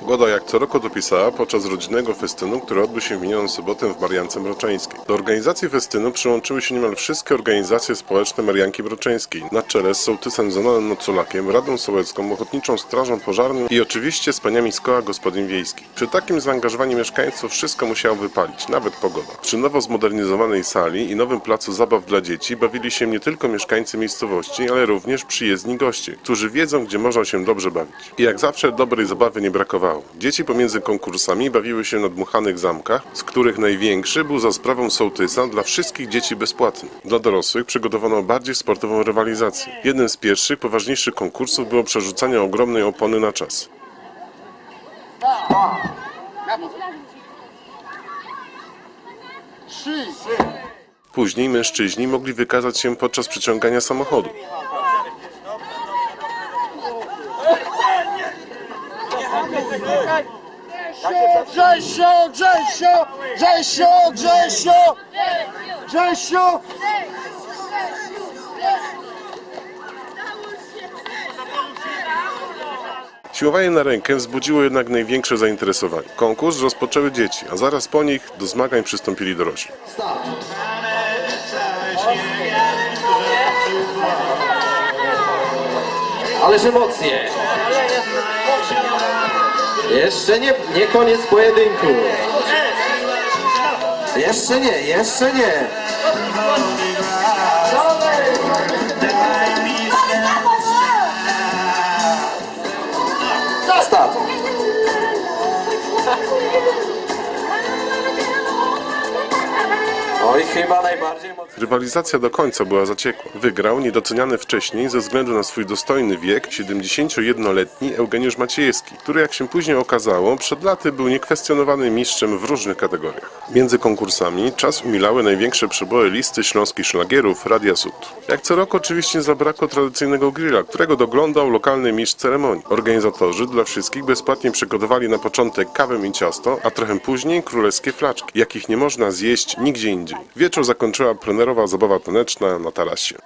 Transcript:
Pogoda jak co roku dopisała podczas rodzinnego festynu, który odbył się w minioną sobotę w Mariance Mroczeńskiej. Do organizacji festynu przyłączyły się niemal wszystkie organizacje społeczne Marianki Mroczeńskiej, na czele z sołtysem Zenonem Noculakiem, Radą Sołecką, Ochotniczą Strażą Pożarną i oczywiście z paniami z koła gospodyń wiejskich. Przy takim zaangażowaniu mieszkańców wszystko musiało wypalić, nawet pogoda. Przy nowo zmodernizowanej sali i nowym placu zabaw dla dzieci bawili się nie tylko mieszkańcy miejscowości, ale również przyjezdni goście, którzy wiedzą, gdzie można się dobrze bawić. I jak zawsze dobrej zabawy nie brakowało. Dzieci pomiędzy konkursami bawiły się na dmuchanych zamkach, z których największy był za sprawą sołtysa dla wszystkich dzieci bezpłatny. Dla dorosłych przygotowano bardziej sportową rywalizację. Jednym z pierwszych, poważniejszych konkursów było przerzucanie ogromnej opony na czas. Później mężczyźni mogli wykazać się podczas przeciągania samochodu. Grzesio, Grzesio, Grzesio, Grzesio, Grzesio. Siłowanie na rękę wzbudziło jednak największe zainteresowanie. Konkurs rozpoczęły dzieci, a zaraz po nich do zmagań przystąpili dorośli. Ależ emocje. Jeszcze nie, nie koniec pojedynku. Jeszcze nie, jeszcze nie. Chyba najbardziej mocno. Rywalizacja do końca była zaciekła. Wygrał niedoceniany wcześniej ze względu na swój dostojny wiek 71-letni Eugeniusz Maciejewski, który jak się później okazało przed laty był niekwestionowanym mistrzem w różnych kategoriach. Między konkursami czas umilały największe przeboje listy śląskich szlagierów Radia Sud. Jak co roku oczywiście zabrakło tradycyjnego grilla, którego doglądał lokalny mistrz ceremonii. Organizatorzy dla wszystkich bezpłatnie przygotowali na początek kawę i ciasto, a trochę później królewskie flaczki, jakich nie można zjeść nigdzie indziej. Wieczór zakończyła plenerowa zabawa taneczna na tarasie.